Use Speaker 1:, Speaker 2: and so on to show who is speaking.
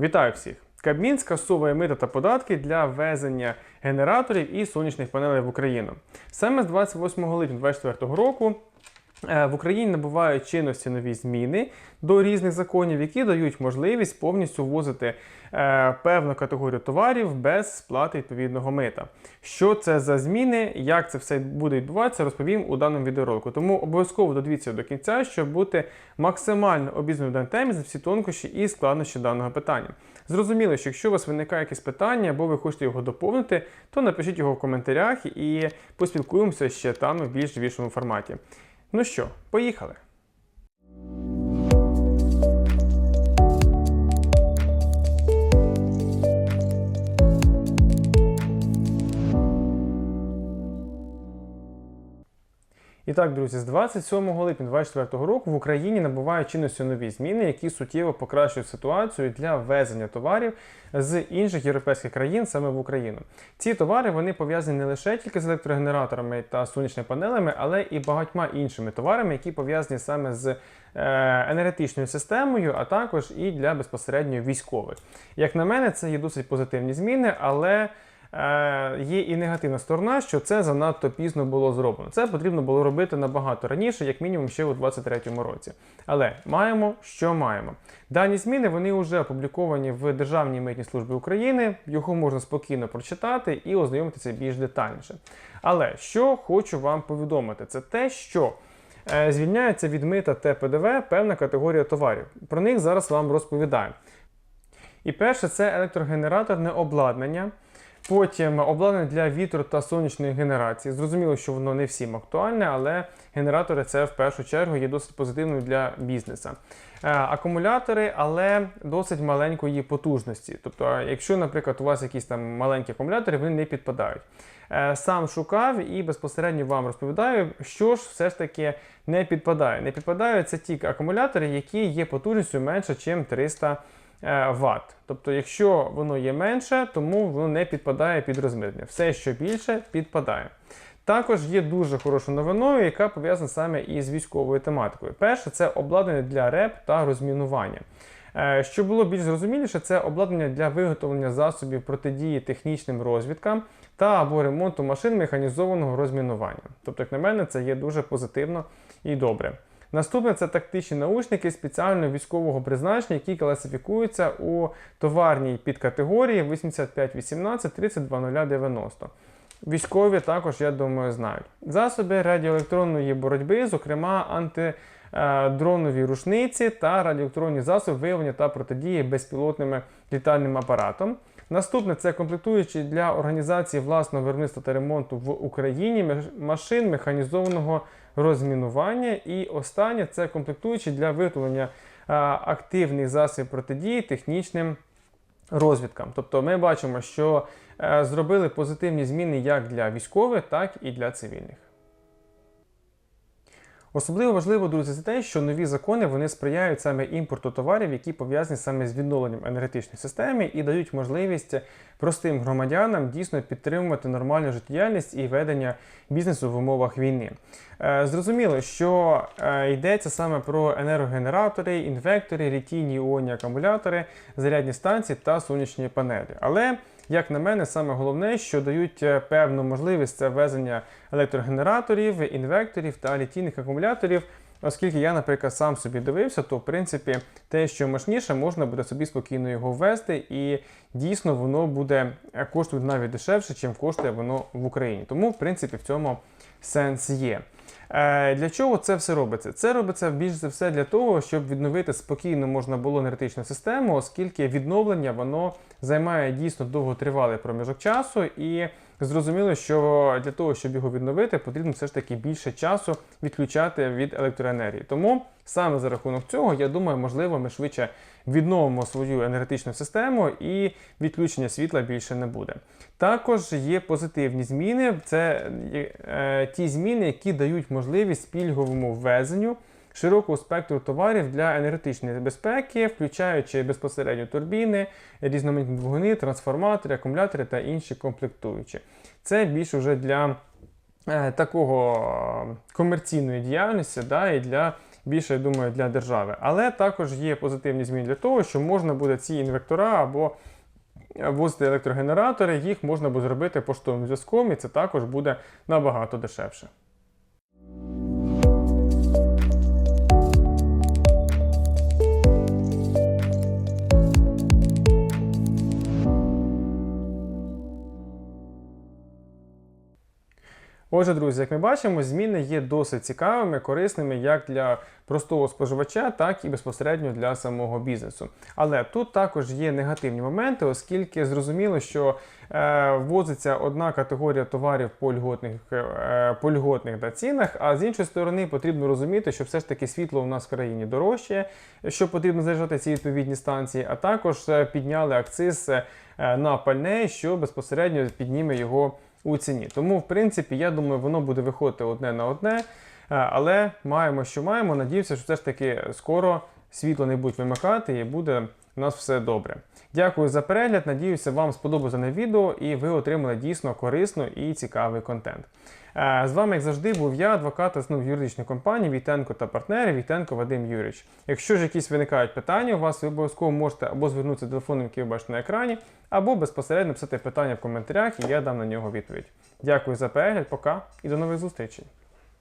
Speaker 1: Вітаю всіх! Кабмін скасовує мита та податки для ввезення генераторів і сонячних панелей в Україну. Саме з 28 липня 2024 року в Україні набувають чинності нові зміни до різних законів, які дають можливість повністю ввозити е, певну категорію товарів без сплати відповідного мита. Що це за зміни, як це все буде відбуватися, розповім у даному відеоролику. Тому обов'язково додивіться до кінця, щоб бути максимально обізнаним даній темі за всі тонкощі і складнощі даного питання. Зрозуміло, що якщо у вас виникає якесь питання або ви хочете його доповнити, то напишіть його в коментарях і поспілкуємося ще там в більш живішому форматі. Ну що, поїхали! І так, друзі, з 27 липня 2024 року в Україні набувають чинності нові зміни, які суттєво покращують ситуацію для ввезення товарів з інших європейських країн саме в Україну. Ці товари вони пов'язані не лише тільки з електрогенераторами та сонячними панелями, але і багатьма іншими товарами, які пов'язані саме з е, енергетичною системою, а також і для безпосередньо військових. Як на мене, це є досить позитивні зміни, але є і негативна сторона, що це занадто пізно було зроблено. Це потрібно було робити набагато раніше, як мінімум ще у 2023 році. Але маємо, що маємо. Дані зміни вони вже опубліковані в Державній митній службі України. Його можна спокійно прочитати і ознайомитися більш детальніше. Але що хочу вам повідомити, це те, що. е, Звільняється від мита та ПДВ певна категорія товарів. Про них зараз вам розповідаю. І перше, це електрогенераторне обладнання. Потім обладнання для вітру та сонячної генерації. Зрозуміло, що воно не всім актуальне, але генератори це в першу чергу є досить позитивним для бізнесу. Е, Акумулятори, але досить маленької потужності. Тобто, якщо, наприклад, у вас якісь там маленькі акумулятори, вони не підпадають. Е, Сам шукав і безпосередньо вам розповідаю, що ж все ж таки не підпадає. Не підпадають це ті акумулятори, які є потужністю менше, ніж 300 е, Вт. Тобто, якщо воно є менше, тому воно не підпадає під розмитнення. Все, що більше, підпадає. Також є дуже хорошою новиною, яка пов'язана саме із військовою тематикою. Перше, це обладнання для РЕП та розмінування. Е, Що було більш зрозуміліше, це обладнання для виготовлення засобів протидії технічним розвідкам та або ремонту машин механізованого розмінування. Тобто, як на мене, це є дуже позитивно і добре. Наступне це тактичні наушники спеціального військового призначення, які класифікуються у товарній підкатегорії 8518 32090. Військові також, я думаю, знають. Засоби радіоелектронної боротьби, зокрема антидронові рушниці та радіоелектронні засоби виявлення та протидії безпілотними літальним апаратом. Наступне це комплектуючі для організації власного виробництва та ремонту в Україні машин механізованого розмінування. І останнє це комплектуючі для виготовлення активних засобів протидії технічним розвідкам. Тобто ми бачимо, що е, зробили позитивні зміни як для військових, так і для цивільних. Особливо важливо, друзі, це те, що нові закони вони сприяють саме імпорту товарів, які пов'язані саме з відновленням енергетичної системи і дають можливість простим громадянам дійсно підтримувати нормальну життєдіяльність і ведення бізнесу в умовах війни. Е, Зрозуміло, що е, йдеться саме про енергогенератори, інвектори, літійні іонні акумулятори, зарядні станції та сонячні панелі. Але як на мене, саме головне, що дають е, певну можливість це ввезення електрогенераторів, інвекторів та літійних акумуляторів. Оскільки я, наприклад, сам собі дивився, то в принципі те, що мощніше, можна буде собі спокійно його ввести, і дійсно воно буде е, коштувати навіть дешевше, чим коштує воно в Україні. Тому, в принципі, в цьому сенс є. Е, Для чого це все робиться? Це робиться більш за все для того, щоб відновити спокійно можна було енергетичну систему, оскільки відновлення воно займає дійсно довготривалий проміжок часу, і зрозуміло, що для того, щоб його відновити, потрібно все ж таки більше часу відключати від електроенергії. Тому саме за рахунок цього, я думаю, можливо, ми швидше відновимо свою енергетичну систему і відключення світла більше не буде. Також є позитивні зміни. Це е, ті зміни, які дають можливість пільговому ввезенню широкого спектру товарів для енергетичної безпеки, включаючи безпосередньо турбіни, різноманітні двигуни, трансформатори, акумулятори та інші комплектуючі. Це більше вже для е, такого комерційної діяльності да, і для більше, я думаю, для держави. Але також є позитивні зміни для того, що можна буде ці інвектора або возити електрогенератори, їх можна буде зробити поштовим зв'язком, і це також буде набагато дешевше. Отже, друзі, як ми бачимо, зміни є досить цікавими, корисними як для простого споживача, так і безпосередньо для самого бізнесу. Але тут також є негативні моменти, оскільки зрозуміло, що е, ввозиться одна категорія товарів по льготних, е, по льготних да, цінах, а з іншої сторони потрібно розуміти, що все ж таки світло у нас в країні дорожче, що потрібно заряджати ці відповідні станції, а також е, підняли акциз е, на пальне, що безпосередньо підніме його у ціні. Тому, в принципі, я думаю, воно буде виходити одне на одне. Е, Але маємо, що маємо. Надіюся, що все ж таки скоро світло не будуть вимикати і буде у нас все добре. Дякую за перегляд. Надіюся, вам сподобалося на відео і ви отримали дійсно корисний і цікавий контент. Е, З вами, як завжди, був я, адвокат основ юридичної компанії Вітенко та партнери Вітенко Вадим Юрич. Якщо ж якісь виникають питання, у вас ви обов'язково можете або звернутися телефоном, який ви бачите на екрані, або безпосередньо писати питання в коментарях, і я дам на нього відповідь. Дякую за перегляд, пока і до нових зустрічей.